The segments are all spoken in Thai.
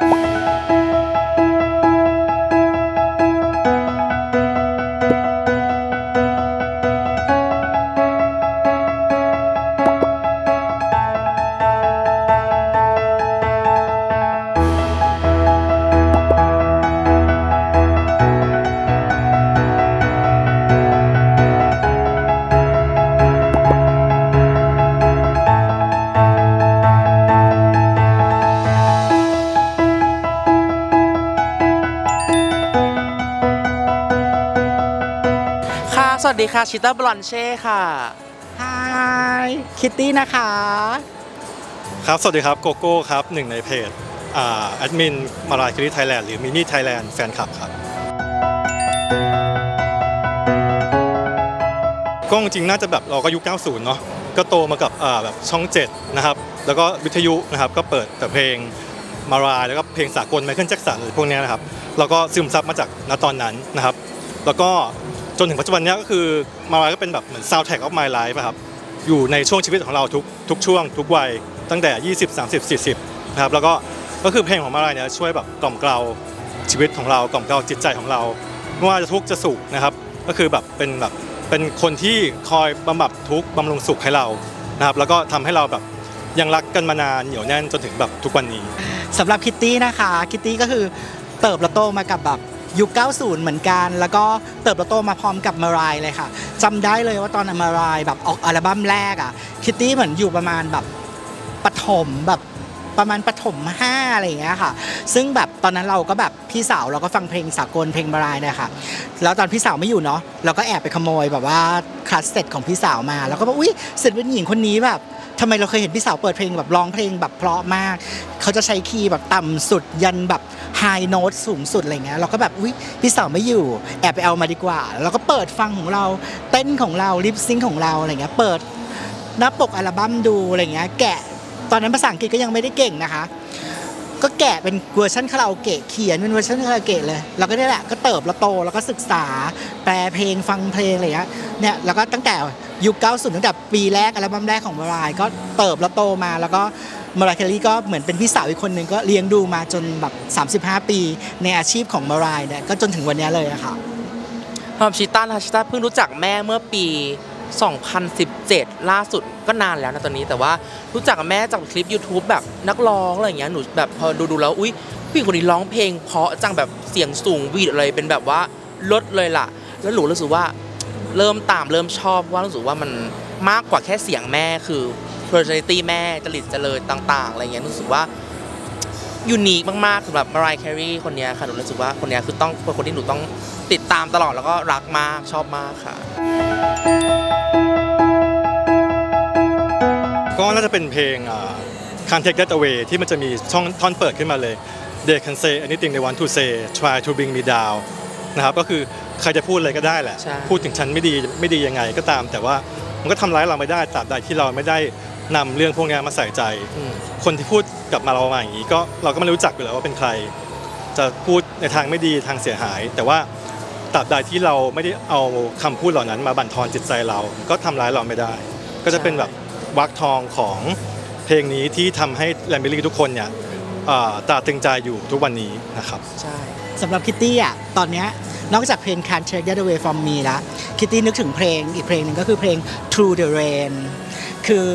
ค่ วัสดีค่ะชิต้าบลอนเช่ค่ะฮายคิตตี้นะคะ ครับ สวัสดีครับโกโก้ครับหนึ่งในเพจอ่าแอดมินมารายคิริไทยแลนด์หรือมิมี่ไทยแลนด์แฟนคลับครับก็จริงๆน่าจะแบบเราก็ยุค 90 เนาะก็โตมากับอ่าแบบช่อง 7 นะครับ แล้วก็วิทยุนะครับก็เปิดแต่เพลงมารายแล้วก็เพลงสากลไมเคิลแจ็คสันหรือพวกเนี้ยนะครับเราก็ซึมซับมาจากณตอนนั้นนะครับ แล้วก็ จนถึงปัจจุบันนี้ก็คือมารายก็เป็นแบบเหมือน soundtrack of my life อะครับอยู่ในช่วงชีวิตของเราทุกทุกช่วง ทุกวัยตั้งแต่ 20 30 40นะครับแล้วก็ก็คือเพลงของมาลายเนี่ยช่วยแบบกล่อมเกลาชีวิตของเรากล่อมเกลาจิตใจของเราไม่ว่าจะทุกข์จะสุขนะครับ ก็คือแบบเป็นแบบเป็นคนที่คอยบำบัดทุกข์บำรุงสุขให้เรานะครับ แล้วก็ทำให้เราแบบยังรักกันมานานเหนียวแน่นจนถึงแบบทุกวันนี้สำหรับคิตตี้นะคะคิตตี้ก็คือเติบโตมากับแบบ ยุค 90 เหมือนกัน แล้วก็เติบโตมาพร้อมกับมารายเลยค่ะจำได้เลยว่าตอนมารายแบบออกอัลบั้มแรกอะคิตตี้เหมือนอยู่ประมาณแบบปฐมแบบ ประมาณปฐมห้าอะไรอย่างเงี้ยค่ะ ซึ่งแบบตอนนั้นเราก็แบบพี่สาวเราก็ฟังเพลงสากลเพลงมารายเนี่ยค่ะ แล้วตอนพี่สาวไม่อยู่เนาะเราก็แอบไปขโมยแบบว่าคลาสเซ็ตของพี่สาวมา แล้วก็บอกอุ้ยเสร็จเป็นหญิงคนนี้แบบทำไมเราเคยเห็นพี่สาวเปิดเพลงแบบร้องเพลงแบบเพราะมาก เขาจะใช้คีย์แบบต่ำสุดยันแบบไฮโน้ตสูงสุดอะไรเงี้ยเราก็แบบอุ้ยพี่สาวไม่อยู่แอบไปเอามาดีกว่า แล้วก็เปิดฟังของเราเต้นของเราลิปซิงของเราอะไรเงี้ยเปิดหน้าปกอัลบั้มดูอะไรเงี้ยแกะ ตอนนั้นภาษาอังกฤษก็ยังไม่ได้เก่งนะคะ ก็แกะเป็นเวอร์ชันคาราโอเกะเขียนเป็นเวอร์ชันคาราโอเกะเลยเราก็นี่แหละก็เติบแล้วโตแล้วก็ศึกษาแปลเพลงฟังเพลงอะไรอย่างเงี้ยเนี่ยแล้วก็ตั้งแต่ยุค90ตั้งแต่ปีแรกอัลบั้มแรกของมารายก็เติบแล้วโตมาแล้วก็มารายเคลลี่ก็เหมือนเป็นพี่สาวอีกคนหนึ่งก็เลี้ยงดูมาจนแบบ 35 ปีในอาชีพของมารายเนี่ยก็จนถึงวันนี้เลยอะค่ะสำหรับชิต้านะคะชิต้าเพิ่งรู้จักแม่เมื่อปี 2017 ล่าสุดก็นานแล้วนะตอนนี้ แต่ว่ารู้จักกับแม่จากคลิป YouTube แบบนักร้องอะไรอย่างเงี้ยหนูแบบพอดูดูแล้วอุ้ยผู้หญิงคนนี้ร้องเพลง เพราะจังแบบเสียงสูงวีดอะไรเป็นแบบว่าลดเลยล่ะ แล้วหนูรู้สึกว่าเริ่มตามเริ่มชอบว่ารู้สึกว่ามันมากกว่าแค่เสียงแม่คือ personality แม่จริตเจริญต่าง ๆ อะไรเงี้ยรู้สึกว่า ยูนิคมากๆสำหรับมารายแครีคนเนี้ยค่ะหนูรู้สึกว่าคนเนี้ยคือต้องเป็นคนที่หนูต้องติดตามตลอดแล้วก็รักมากชอบมากค่ะ ก็น่าจะเป็นเพลงอ่า Can't Take That Away ที่มันจะมีช่องท่อนเปิดขึ้นมาเลย They can say anything they want to say try to bring me down นะครับก็คือใครจะพูดอะไรก็ได้แหละใช่พูดถึงฉันไม่ดีไม่ดียังไงก็ตาม แต่ว่ามันก็ทำร้ายเราไม่ได้ตราบใดที่เราไม่ได้ นำเรื่องพวกนี้มาใส่ใจอืมคนที่พูดกับมาเรามาอย่างนี้ ก็เราก็ไม่รู้จักอยู่แล้วว่าเป็นใคร จะพูดในทางไม่ดีทางเสียหาย แต่ว่าตราบใดที่เราไม่ได้เอาคำพูดเหล่านั้นมาบั่นทอนจิตใจเรา ก็ทำร้ายเราไม่ได้ ก็จะเป็นแบบวักทองของเพลงนี้ที่ทำให้แลมบิลี่ทุกคนเนี่ยอ่าตราตรึงใจอยู่ทุกวันนี้นะครับ ใช่สำหรับคิตตี้อะตอนเนี้ยนอกจากเพลง Can't Take That Away From Me แล้วคิตตี้นึกถึงเพลงอีกเพลงหนึ่งก็คือเพลง Through the Rain คือ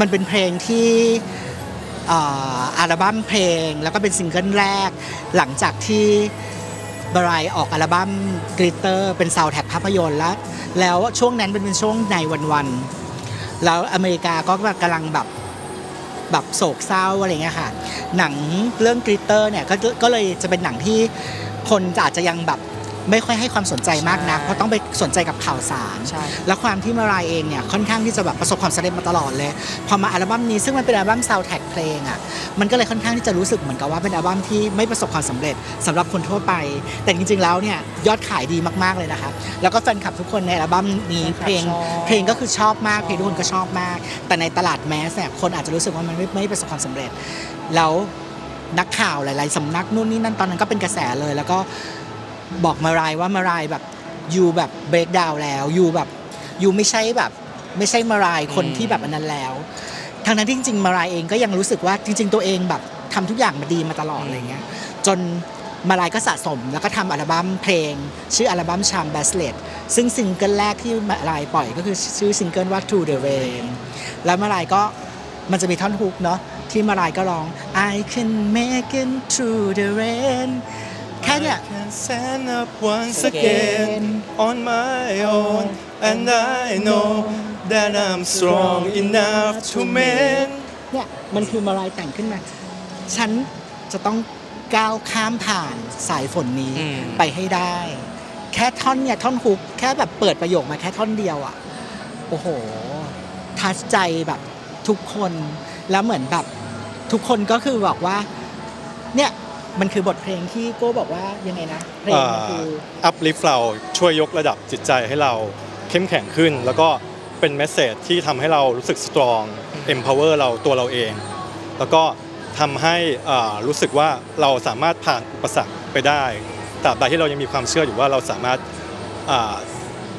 มันเป็นเพลงที่อัลบั้มเพลง แล้วก็เป็นซิงเกิลแรก หลังจากที่บรายออกอัลบั้ม Glitter เป็นซาวแท็กภาพยนตร์แล้ว แล้วช่วงนั้นเป็นเป็นช่วงในวันๆแล้วอเมริกาก็กำลังแบบแบบโศกเศร้าอะไรเงี้ยค่ะ หนังเรื่องกริตเตอร์เนี่ยก็ก็เลยจะเป็นหนังที่คนอาจจะยังแบบ ไม่ค่อยให้ความสนใจมากนักใช่เพราะต้องไปสนใจกับข่าวสารใช่แล้วความที่มารายเองเนี่ยค่อนข้างที่จะแบบประสบความสำเร็จมาตลอดเลย พอมาอัลบั้มนี้ซึ่งมันเป็นอัลบั้มซาวด์แท็กเพลงอะมันก็เลยค่อนข้างที่จะรู้สึกเหมือนกับว่าเป็นอัลบั้มที่ไม่ประสบความสำเร็จสำหรับคนทั่วไป แต่จริงๆแล้วเนี่ยยอดขายดีมากๆเลยนะคะแล้วก็แฟนคลับทุกคนในอัลบั้มนี้เพลงเพลงก็คือชอบมากเพลงทุกคนก็ชอบมาก แต่ในตลาดแมสเนี่ยคนอาจจะรู้สึกว่ามันไม่ไม่ประสบความสำเร็จ แล้วนักข่าวหลาย ๆสำนักนู่นนี่นั่นตอนนั้นก็เป็นกระแสเลยแล้วก็ บอกมารายว่ามารายแบบยูแบบเบรกดาวแล้วยูแบบยูไม่ใช่แบบ ไม่ใช่มารายคนอืมที่แบบอันนั้นแล้วทั้งนั้นที่จริง ๆ มารายเองก็ยังรู้สึกว่าจริง ๆ ตัวเองแบบทำทุกอย่างมาดีมาตลอดอะไรเงี้ยจนมาลายก็สะสมแล้วก็ทำอัลบั้มเพลง ชื่ออัลบั้ม Charm Bracelet ซึ่งซิงเกิลแรกที่มาลายปล่อยก็คือชื่อซิงเกิลว่า To the Rain แล้วมาลายก็มันจะมีท่อนฮุกเนาะที่มาลายก็ร้อง I can make it through the rain แค่เนี้ย I can stand up once again again on my own and I know that I'm strong enough to mend เนี่ยมันคือมาลายแต่งขึ้นมา ฉันจะต้องก้าวข้ามผ่านสายฝนนี้อืม ไปให้ได้ แค่ท่อนเนี่ยท่อนฮุกแค่แบบเปิดประโยคมาแค่ท่อนเดียวอะ่ะ โอ้โห ทัชใจแบบทุกคนแล้วเหมือนแบบทุกคนก็คือบอกว่า เนี่ย มันคือบทเพลงที่โก้บอกว่ายังไงนะเพลงมันคืออัพลิฟเราช่วยยกระดับจิตใจให้เราเข้มแข็งขึ้น แล้วก็เป็นเมสเซจที่ทำให้เรารู้สึกสตรอง empower เราตัวเราเอง แล้วก็ทำให้อ่ารู้สึกว่าเราสามารถผ่านอุปสรรคไปได้ตราบใดที่เรายังมีความเชื่ออยู่ว่าเราสามารถอ่า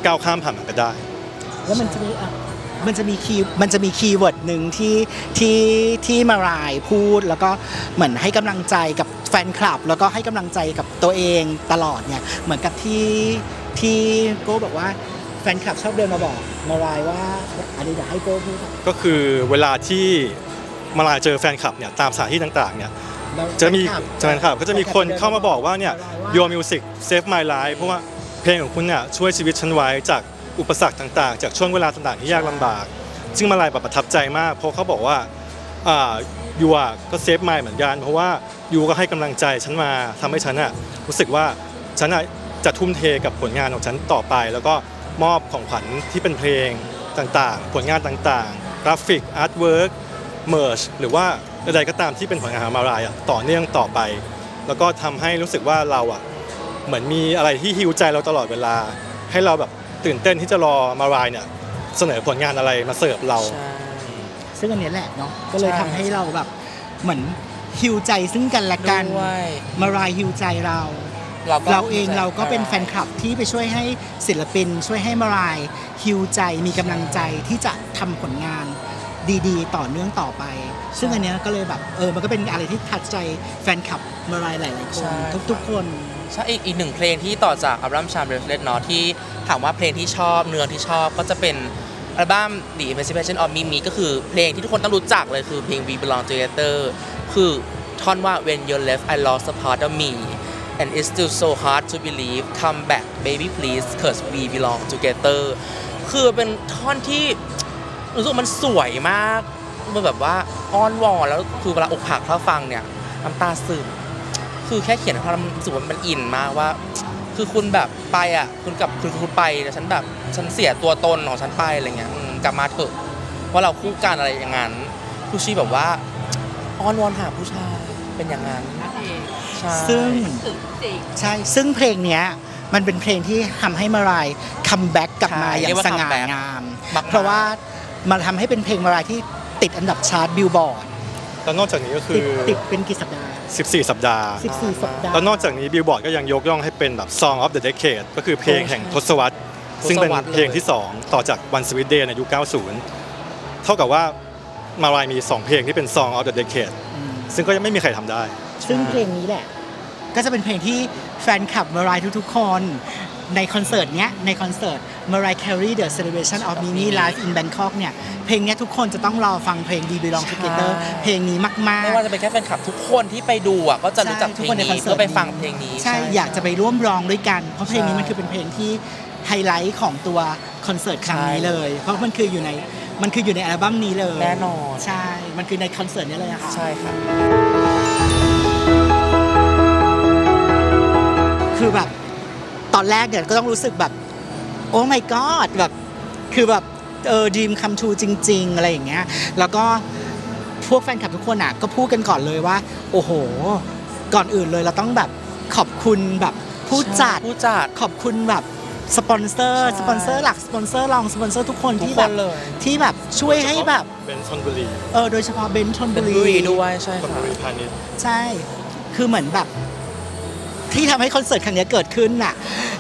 ก้าวข้ามผ่านมันไปได้ แล้วมันจะมีอะมันจะมีคีย์มันจะมีคีย์เวิร์ดหนึ่งที่ที่ที่มารายพูดแล้วก็เหมือนให้กำลังใจกับ แฟนคลับ แล้วก็ให้กำลังใจกับตัวเองตลอดเนี่ยเหมือนกับที่ที่โก้บอกว่าแฟนคลับชอบเดินมาบอกมารายว่าอันนี้เดี๋ยวให้โก้พูดก็คือเวลาที่มาลาเจอแฟนคลับเนี่ยตามสถานที่ต่างๆเนี่ยจะมีแฟนคลับก็จะมีคนเข้ามาบอกว่าเนี่ย Your Music Save My Life เพราะว่าเพลงของคุณเนี่ยช่วยชีวิตฉันไว้จากอุปสรรคต่างๆ จากช่วงเวลาต่างๆที่ยากลำบาก ซึ่งมาลายแบบประทับใจมากเพราะเขาบอกว่าอ่า ยูอะก็เซฟไมล์เหมือนกัน เพราะว่ายูก็ให้กำลังใจฉันมาทำให้ฉันอะรู้สึกว่าฉันอะจะทุ่มเทกับผลงานของฉันต่อไป แล้วก็มอบของขวัญที่เป็นเพลงต่างๆ ผลงานต่างๆ กราฟิกอาร์ตเวิร์กเมิร์ชหรือว่าใดๆก็ตามที่เป็นผลงานของมาลายอะต่อเนื่องต่อไป แล้วก็ทำให้รู้สึกว่าเราอะเหมือนมีอะไรที่ฮิวใจเราตลอดเวลา ให้เราแบบตื่นเต้นที่จะรอมารายเนี่ยเสนอผลงานอะไรมาเสิร์ฟเรา ซึ่งอันเนี้ยแหละเนาะก็เลยใช่ ทำให้เราแบบเหมือนฮิวใจซึ่งกันและกันด้วยมารายฮิวใจเราเรา ก็เราเองเราก็เป็นแฟนคลับที่ไปช่วยให้ศิลปิน ช่วยให้มารายฮิวใจมีกำลังใจที่จะทำผลงานดีๆ ต่อเนื่องต่อไป ซึ่งอันเนี้ยก็เลยแบบเออมันก็เป็นอะไรที่ทัดใจแฟนคลับมารายหลายๆคนทุกๆคน ใช่อีกอีกหนึ่งเพลงที่ต่อจากอัลบั้มชามเบรสเลตเนาะที่ถามว่าเพลงที่ชอบเนื้อที่ชอบก็จะเป็น อัลบั้ม The Emancipation of Mimi ก็คือเพลงที่ทุกคนต้องรู้จักเลยคือเพลง We Belong Together คือท่อนว่า When you left I lost a part of me and it's still so hard to believe come back baby please cause we belong together คือเป็นท่อนที่รู้สึกมันสวยมากมันแบบว่าอ้อนวอนแล้วคือเวลาอกหักถ้าฟังเนี่ยน้ำตาซึมคือแค่เขียนเพราะมันรู้สึกว่ามันอินมากว่า คือคุณแบบไปอะ คุณกลับคือคุณไปแต่ฉันแบบฉันเสียตัวตนของฉันไปอะไรเงี้ยอืมกลับมาเถอะว่าเราคู่กันอะไรอย่างนั้นผู้ชีแบบว่าอ้อนวอนหาผู้ชายเป็นอย่างนั้นใช่ซึ่งใช่ ซึ่งเพลงเนี้ยมันเป็นเพลงที่ทำให้มารายคัมแบ็กกลับมาอย่างสง่างามมากๆเพราะว่ามันทำให้เป็นเพลงมารายที่ติดอันดับชาร์ตบิลบอร์ด แล้วนอกจากนี้ก็คืติดอ ติดเป็นกี่สัปดาห์ 14 สัปดาห์ 14 สัปดาห์ แล้วนอกจากนี้บิลบอร์ดก็ยังยกย่องให้เป็นแบบ Song of the Decade ก็คือเพลงแห่งทศวรรษซึ่งเป็นเพลงที่ 2 ต่อจาก One Sweet Day ในยุค 90 เท่ากับว่ามารายมี 2 เพลงที่เป็น Song of the Decade อืมซึ่งก็ยังไม่มีใครทำได้ ซึ่งเพลงนี้แหละ ก็จะเป็นเพลงที่แฟนคลับมารายทุกๆคน ในคอนเสิร์ตเนี้ยในคอนเสิร์ต Mariah Carey The Celebration of Mimi Live in Bangkok เนี่ย เพลงเนี้ยทุกคนจะต้องรอฟังเพลง We Belong Together ใช่ เพลงนี้มาก ไม่ว่าจะเป็นแค่แฟนคลับทุกคนที่ไปดูอะก็จะรู้จักใช่เพทุลกงคนในคอนนี้เสิร์ตเพื่อไปฟังเพลงนี้ ๆ ใช่ อยากจะไปร่วมร้องด้วยกัน เพราะเพลงนี้ใช่มันคือเป็นเพลงที่ไฮไลท์ของตัวคอนเสิร์ตครั้งนี้ใช่เลย เพราะมันคืออยู่ในมันคืออยู่ในอัลบั้มนี้เลยแน่นอน ใช่ มันคือในคอนเสิร์ตนี้เลยอะค่ะ ใช่ค่ะ คือแบบต อนแรกเนี่ยก็ต้องรู้สึกแบบ โอ้ my god แบบคือแบบเออดีมคัมทูจริง ๆ อะไรอย่างเงี้ย แล้วก็พวกแฟนคลับทุกคนอะก็พูดกันก่อนเลยว่า โอ้โห ก่อนอื่นเลยเราต้องแบบขอบคุณแบบผู้จัดผู้จัดขอบคุณแบบสปอนเซอร์ใช่สปอนเซอร์หลักสปอนเซอร์รองสปอนเซอร์ทุกคนทุกที่คแบบนเลยที่แบบช่วยให้แบบเป็นชนบุรีเออโดยเฉพาะเบนชนเป็บุนรีบุรีด้วยใช่ชนค่ะบุรีพาณิชย์ใช่ คือเหมือนแบบ ที่ทำให้คอนเสิร์ตครั้งเนี้ยเกิดขึ้นน่ะ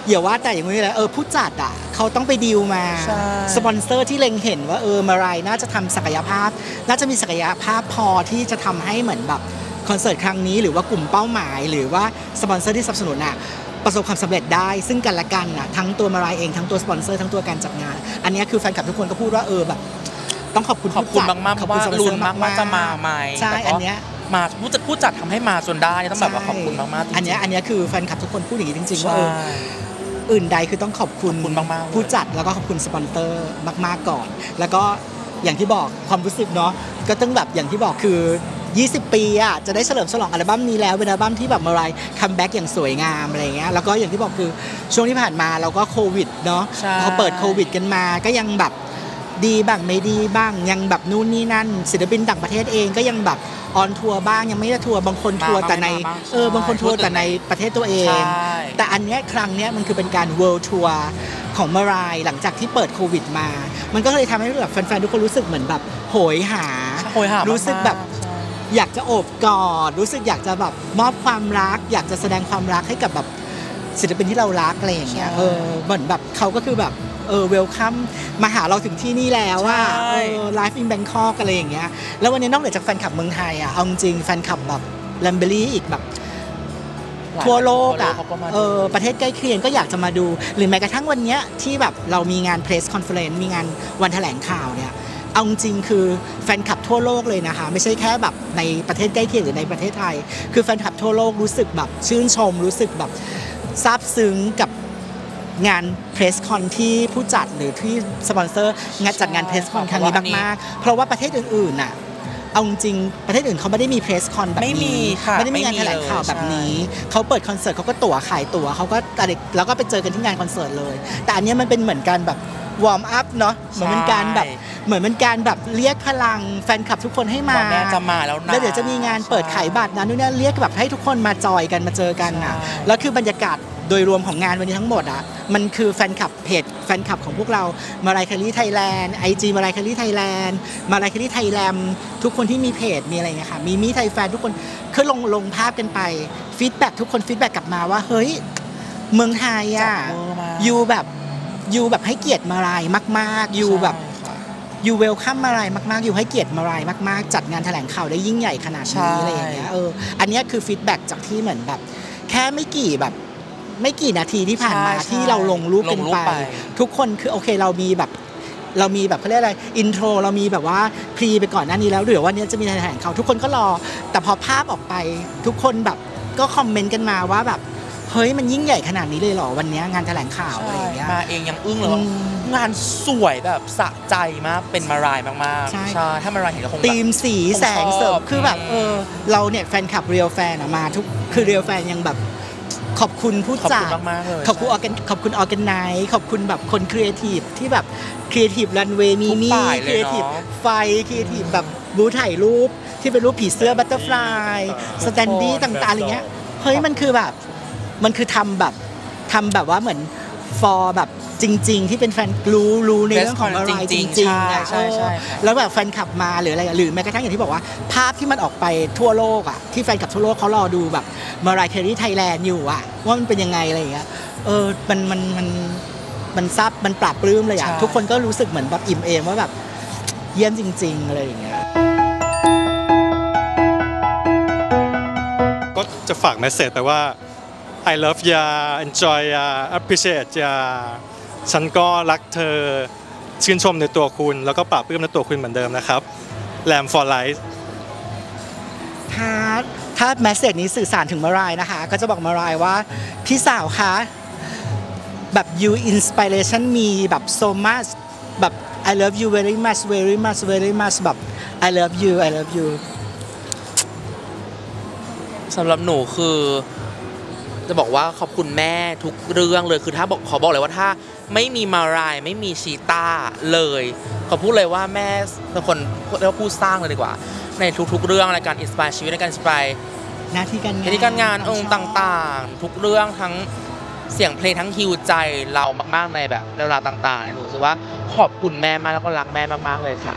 อย่าว่าแต่อย่างนี้เลยเออผู้จัดอะเขาต้องไปดีลมาใช่สปอนเซอร์ที่เล็งเห็นว่าเออมารายน่าจะทำศักยภาพ น่าจะมีศักยภาพพอที่จะทำให้เหมือนแบบคอนเสิร์ตครั้งนี้หรือว่ากลุ่มเป้าหมาย หรือว่าสปอนเซอร์ที่สนับสนุนอะประสบความสำเร็จได้ซึ่งกันและกันอะทั้งตัวมารายเองทั้งตัวสปอนเซอร์ทั้งตัวการจัดงาน อันเนี้ยคือแฟนคลับทุกคนก็พูดว่าเออแบบต้องขอบคุณขอบคุณผู้จัดมากๆเพขอบราะคุณว่าสปอนเซอลุ้นร์มากว่าจะมาไหมใช่แต่ก็อันเนี้ย มาผู้จัดผู้จัดทำให้มาจนได้ต้องแบบว่าขอบคุณมากๆจริงๆ อันเนี้ยอันเนี้ยคือแฟนคลับทุกคนพูดอย่างนี้จริงๆว่าใช่เออ อื่นใดคือต้องขอบคุณขอบคุณมากๆเลย ผู้จัดแล้วก็ขอบคุณสปอนเซอร์มาก ๆก่อน แล้วก็อย่างที่บอกความรู้สึกเนาะก็ต้องแบบอย่างที่บอกคือ 20 ปีอะจะได้เฉลิมฉลองอัลบั้มนี้แล้วเป็นอัลบั้มที่แบบมารายคัมแบ็กอย่างสวยงามอะไรเงี้ยแล้วก็อย่างที่บอกคือช่วงที่ผ่านมาเราก็โควิดเนาะใช่ พอเปิดโควิดกันมาก็ยังแบบดีบ้างไม่ดีบ้างยังแบบนู่นนี่นั่นศิลปินต่างประเทศเองก็ยังแบบ ออนทัวร์บ้างยังไม่ได้ทัวร์บางคนทัวร์แต่ในมาบ้างเออบางคนทัวร์แต่ในประเทศตัวเอง ใช่ แต่อันเนี้ยครั้งเนี้ยมันคือเป็นการ world tour ของมารายหลังจากที่เปิดโควิดมา มันก็เลยทำให้แบบแฟนๆทุกคนรู้สึกเหมือนแบบโหยหา โหยหามากๆรู้สึกแบบใช่อยากจะโอบกอดรู้สึกอยากจะแบบมอบความรัก อยากจะแสดงความรักให้กับแบบศิลปินที่เรารักอะไรอย่างเงี้ยใช่เออเหมือนแบบเขาก็คือแบบ เออเวลคัมมาหาเราถึงที่นี่แล้วว่าใช่เออไลฟ์อินแบงคอกอะไรอย่างเงี้ยแล้ววันนี้นอกเหนือจากแฟนคลับเมืองไทยอะเอาจริงๆแฟนคลับแบบแลมเบอรี่อีกแบบทั่วโลกอะทั่วโลเขาก็มาเออประเทศใกล้เคียงก็อยากจะมาดู หรือแม้กระทั่งวันเนี้ยที่แบบเรามีงาน press conference มีงานวันแถลงข่าวเนี่ย เอาจริงๆคือแฟนคลับทั่วโลกเลยนะคะ ไม่ใช่แค่แบบในประเทศใกล้เคียงหรือในประเทศไทย คือแฟนคลับทั่วโลกรู้สึกแบบชื่นชม รู้สึกแบบซาบซึ้งกับ งานเพรสคอนที่ผู้จัดหรือที่สปอนเซอร์งานจัดงานเพรสคอนครั้งนี้มากๆ เพราะว่าประเทศอื่นๆน่ะเอาจริงๆประเทศอื่นเขาไม่ได้มีเพรสคอนแบบไม่มีนี้ค่ะไม่ได้มีงานไม่มีแถลงข่าวแบบนี้ เขาเปิดคอนเสิร์ตเขาก็ตั๋วขายตั๋วเขาก็อะไรแล้วก็ไปเจอกันที่งานคอนเสิร์ตเลย แต่อันเนี้ยมันเป็นเหมือนการแบบวอร์มอัพเนาะเหมือนเป็นการแบบเหมือนเป็นการแบบเรียกพลังแฟนคลับทุกคนให้มาว่าแม่จะมาแล้วนะแล้วเดี๋ยวจะมีงานเปิดขายบัตรนะนู่นนี่เรียกแบบให้ทุกคนมาจอยกันมาเจอกันอะใช่แล้วคือบรรยากาศโดยรวมของงานวันนี้ทั้งหมดอะมันคือแฟนคลับเพจแฟนคลับของพวกเรามาลายคารีไทยแลนด์ไอจีมาลายคารีไทยแลนด์มาลายคารีไทยแลมทุกคนที่มีเพจมีอะไรเงี้ยค่ะมีมีไทยแฟนทุกคนคือลงลงภาพกันไปฟีดแบ็ทุกคนฟีดแบ็กลับมาว่าเฮ้ยเมืองไทยอะจับมือมายูแบบยูแบบให้เกียรติมาลายมากๆยูแบบใช่ค่ะยูเวลคัมมารายมากๆยูให้เกียรติมารายมาก ๆ จัดงานแถลงข่าวได้ยิ่งใหญ่ขนาดใช่นี้อะไรอย่างเงี้ยเอออันเนี้ยคือฟีดแบ็กจากที่เหมือนแบบ แค่ไม่กี่แบบ ไม่กี่นาทีที่ผ่านมาใช่ที่เราลงรูปกันลงรูปไป ไป ทุกคนคือโอเคเรามีแบบ เรามีแบบเขาเรียกอะไรอินโทรเรามีแบบว่าพรีไปก่อนหน้านี้แล้วเดี๋ยววันนี้จะมีแถลงข่าวทุกคนก็รอ แต่พอภาพออกไป ทุกคนแบบก็คอมเมนต์กันมาว่าแบบเฮ้ยมันยิ่งใหญ่ขนาดนี้เลยเหรอวันนี้งานแถลงข่าวอะไรอย่างเงี้ย มาเองยังอึ้งเลยว่าอืมงานสวยแบบสะใจมากเป็นมารายมากๆใช่ถ้ามารายเห็นก็คงแบบตีมสีแสงเสริมผมชอบคือแบบอืมเออเราเนี่ยแฟนคลับเรียลแฟนมาทุกคือเรียลแฟนยังแบบ ขอบคุณผู้ขอบจัคุณดมากๆเลยขอบคุณออแกนขอบคุณออแกนไนขอบคุณแบบคนครีเอทีฟที่แบบครีเอทีฟรันเวย์มีทุกมี่ฝ่ายคเลรียเอทีฟเนาะไฟครีเอทีฟแบบบูธถ่ายรูปที่เป็นรูปผีเสื้อบัตเตอร์ฟลายสแตนดี้ต่างๆอะไรเงี้ยเฮ้ยมันคือแบบ มันคือทำแบบทำแบบว่าเหมือน ฟอร์แบบจริง ๆ ที่เป็นแฟนรู้รู้ในเรื่องของอะไรจจริริงงๆๆอะใช่ใช่เออใช่ค่ะแล้วแบบแฟนคลับมาหรืออะไรอะหรือแม้กระทั่งอย่างที่บอกว่า ภาพที่มันออกไปทั่วโลกอะที่แฟนคลับทั่วโลกเขารอดูแบบมารายเคอรี่ไทยแลนด์อยู่อะว่ามันเป็นยังไงอะไรอย่างเงี้ยเออมันมันมันมันซับมันปรับปลื้มเลยอะใช่ทุกคนก็รู้สึกเหมือนแบบอิ่มเอมว่าแบบเยี่ยมจริง ๆ อะไรอย่างเงี้ยก็จะฝากเมสเซจไปว่า I love ya enjoy ya appreciate ya ฉันก็รักเธอชื่นชมในตัวคุณ แล้วก็ปราบปลื้มในตัวคุณเหมือนเดิมนะครับ Lamb for life ถ้าถ้าแมสเซจนี้สื่อสารถึงมารายนะคะ ก็จะบอกมารายว่า พี่สาวคะแบบ you inspiration me แบบ so much แบบ I love you very much very much very much แบบ I love you I love you สำหรับหนูคือ จะบอกว่าขอบคุณแม่ทุกเรื่องเลยคือถ้าบอกขอบอกเลยว่าถ้าไม่มีมารายไม่มีชีต้าเลยขอพูดเลยว่าแม่เป็นคนเรียกว่าผู้สร้างเลยดีกว่า ในทุกๆเรื่องในการอินสปายชีวิตในการอินสปายหน้าที่การงานหน้าที่การงานองค์ต่างๆ ทุกเรื่องทั้งเสียงเพลงทั้งฮิวใจเรามากๆในแบบเวลาต่างๆหนูรู้สึกว่าขอบคุณแม่มากแล้วก็รักแม่มากๆเลยค่ะ